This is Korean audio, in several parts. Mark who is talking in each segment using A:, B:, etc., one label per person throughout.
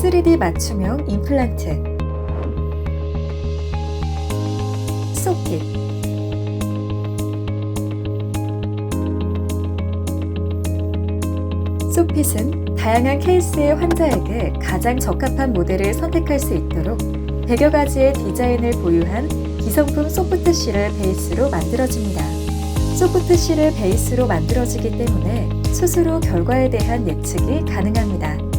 A: 3D 맞춤형 임플란트 소핏 소핏은 다양한 케이스의 환자에게 가장 적합한 모델을 선택할 수 있도록 100여 가지의 디자인을 보유한 기성품 소프트 실을 베이스로 만들어집니다. 소프트 실을 베이스로 만들어지기 때문에 후 결과에 대한 예측이 가능합니다.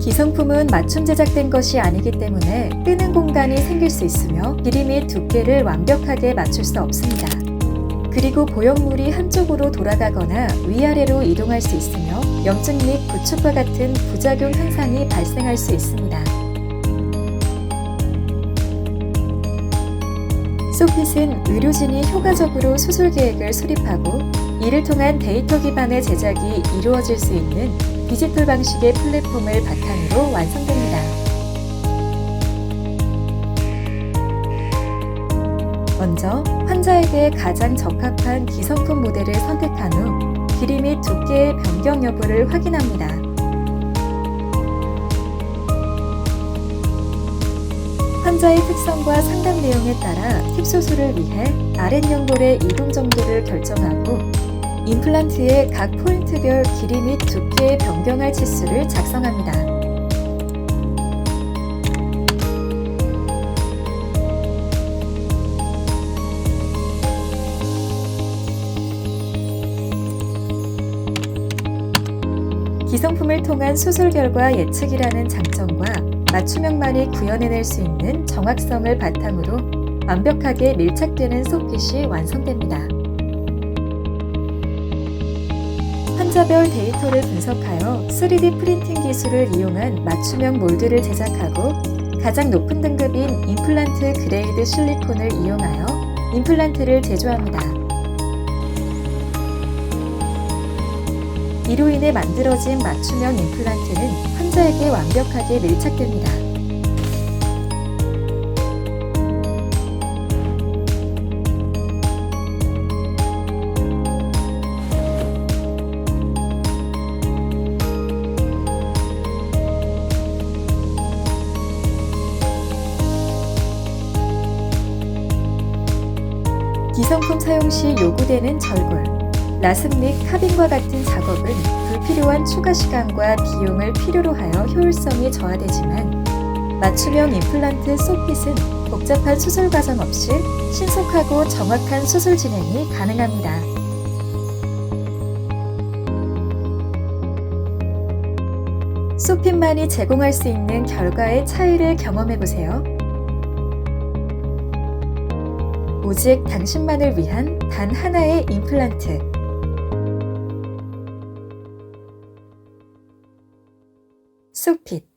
A: 기성품은 맞춤 제작된 것이 아니기 때문에 뜨는 공간이 생길 수 있으며 길이 및 두께를 완벽하게 맞출 수 없습니다. 그리고 보형물이 한쪽으로 돌아가거나 위아래로 이동할 수 있으며 염증 및 구축과 같은 부작용 현상이 발생할 수 있습니다. 소핏은 의료진이 효과적으로 수술 계획을 수립하고 이를 통한 데이터 기반의 제작이 이루어질 수 있는 디지털 방식의 플랫폼을 바탕으로 완성됩니다. 먼저 환자에게 가장 적합한 기성품 모델을 선택한 후 길이 및 두께의 변경 여부를 확인합니다. 환자의 특성과 상담 내용에 따라 팁 수술을 위해 아랫 연골의 이동 정도를 결정하고 임플란트의 각 포인트별 길이 및 두께에 변경할 치수를 작성합니다. 기성품을 통한 수술 결과 예측이라는 장점과 맞춤형만이 구현해낼 수 있는 정확성을 바탕으로 완벽하게 밀착되는 소핏이 완성됩니다. 환자별 데이터를 분석하여 3D 프린팅 기술을 이용한 맞춤형 몰드를 제작하고 가장 높은 등급인 임플란트 그레이드 실리콘을 이용하여 임플란트를 제조합니다. 이로 인해 만들어진 맞춤형 임플란트는 환자에게 완벽하게 밀착됩니다. 기성품 사용 시 요구되는 절골, 라습 및 카빙과 같은 작업은 불필요한 추가 시간과 비용을 필요로 하여 효율성이 저하되지만 맞춤형 임플란트 소핏은 복잡한 수술 과정 없이 신속하고 정확한 수술 진행이 가능합니다. 소핏만이 제공할 수 있는 결과의 차이를 경험해 보세요. 오직 당신만을 위한 단 하나의 임플란트. 소핏